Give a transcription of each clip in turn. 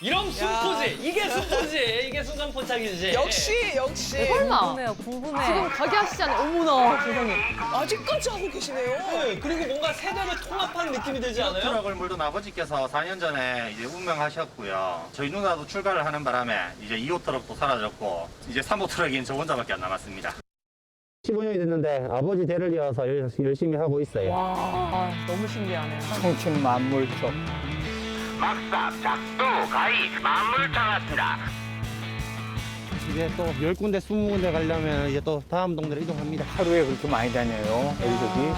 이런 순포지 이게 순포지 이게 순간 포착이지 역시 역시 설마. 궁금해요, 궁금해. 지금 가게 하시잖아요. 어머나 세상에. 아직까지 하고 계시네요. 네, 그리고 뭔가 세대를 통합한 느낌이 들지 않아요? 트럭을 몰던 아버지께서 4년 전에 이제 운명하셨고요. 저희 누나도 출가를 하는 바람에 이제 2호 트럭도 사라졌고 이제 3호 트럭인 저 혼자밖에 안 남았습니다. 15년이 됐는데 아버지 대를 이어서 열- 열심히 하고 있어요. 와, 너무 신기하네요. 청춘 만물속 막삽, 작두, 가위, 만물차 같습니다. 이제 또 10군데, 20군데 가려면 이제 또 다음 동네로 이동합니다. 하루에 그렇게 많이 다녀요 애들이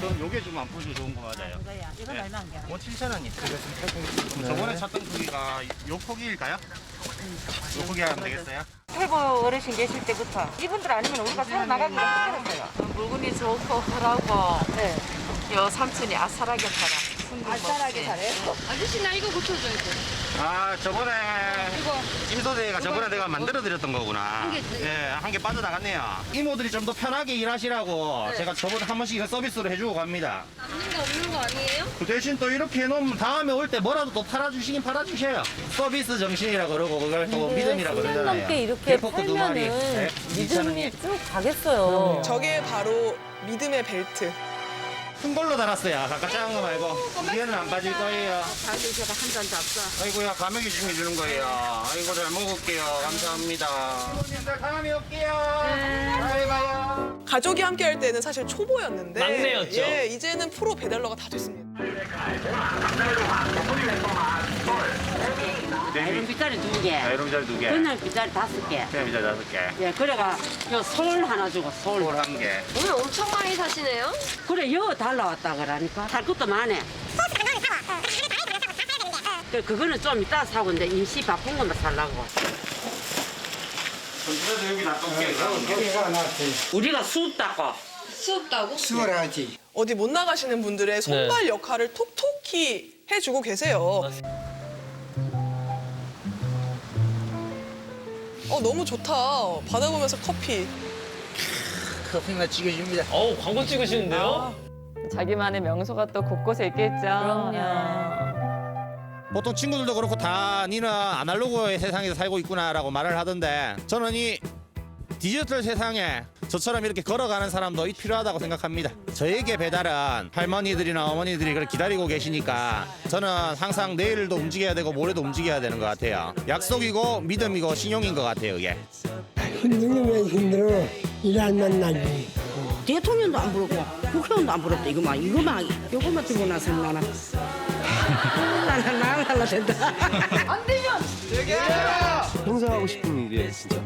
그럼 요게 좀 안 풀도 좋은 거 맞아요? 이거 얼마 안 돼? 5, 7천 원이. 저번에 찾던 크기가 요 크기일까요? 요 크기 하면 되겠어요? 할부 어르신 계실 때부터 이분들 아니면 우리가 살아나가기가 힘들었어요. 물건이 좋고 하라고. 네. 여 삼촌이 아싸라게 살아. 아싸라게 잘해요. 아저씨 나 이거 고쳐줘야 돼. 아 저번에 임소대가 저번에 내가 만들어 드렸던 거구나. 예, 한 개 빠져나갔네요. 이모들이 좀 더 편하게 일하시라고 제가 저번에 한 번씩 이거 서비스로 해주고 갑니다. 남는 게 없는 거 아니에요? 그 대신 또 이렇게 해놓으면 다음에 올 때 뭐라도 또 팔아주시긴 팔아주셔요. 서비스 정신이라 그러고 그걸 또 믿음이라 10년 그러잖아요. 넘게 이렇게 대포크 두 마리. 팔면은 네, 2,000원이. 믿음이 쭉 가겠어요. 저게 바로 믿음의 벨트. 큰 걸로 달았어요. 아까 작은 거 말고. 뒤에는 안 빠질 거예요. 다들 제가 한 잔 잡사. 아이고야, 감액이 챙겨주는 거예요. 아이고, 잘 먹을게요. 감사합니다. 부모님들 다음에 올게요. 다음에 봐요. 가족이 함께 할 때는 사실 초보였는데 막내였죠. 예, 이제는 프로 배달러가 다 됐습니다. 이런 빗자리 두 개, 이런 자리 두 개. 그냥 빗자리 다섯 개. 그냥 비자 다섯 개. 예, 그래가 요솔 하나 주고 솔. 볼 한 개. 오늘 엄청 많이 사시네요? 그래 여 달라왔다 그러니까 살 것도 많네. 그 그거는 좀 이따 사고 이제 임시 바쁜 것만 살라고. 그래도 여기 놔둘게. 여기가 낫지 우리가 수업 닦고 수업다고? 수월하지 어디 못 나가시는 분들의 손발 역할을 톡톡히 해주고 계세요. 어 너무 좋다. 바다 보면서 커피. 커피나 찍어줍니다 어우 광고 찍으시는데요? 자기만의 명소가 또 곳곳에 있겠죠. 그럼요. 보통 친구들도 그렇고 다 니는 아날로그의 세상에서 살고 있구나라고 말을 하던데 저는 이 디지털 세상에 저처럼 이렇게 걸어가는 사람도 필요하다고 생각합니다. 저에게 배달은 할머니들이나 어머니들이 그걸 기다리고 계시니까 저는 항상 내일도 움직여야 되고 모레도 움직여야 되는 것 같아요. 약속이고 믿음이고 신용인 것 같아요, 이게. 힘들면 힘들어 일할 만나지 대통령도 안 부르고 국회의원도 안 부르고 이거만 이거만 이거만 들고 나서 나는 나는 된다. 행사하고 싶은 일이에요 진짜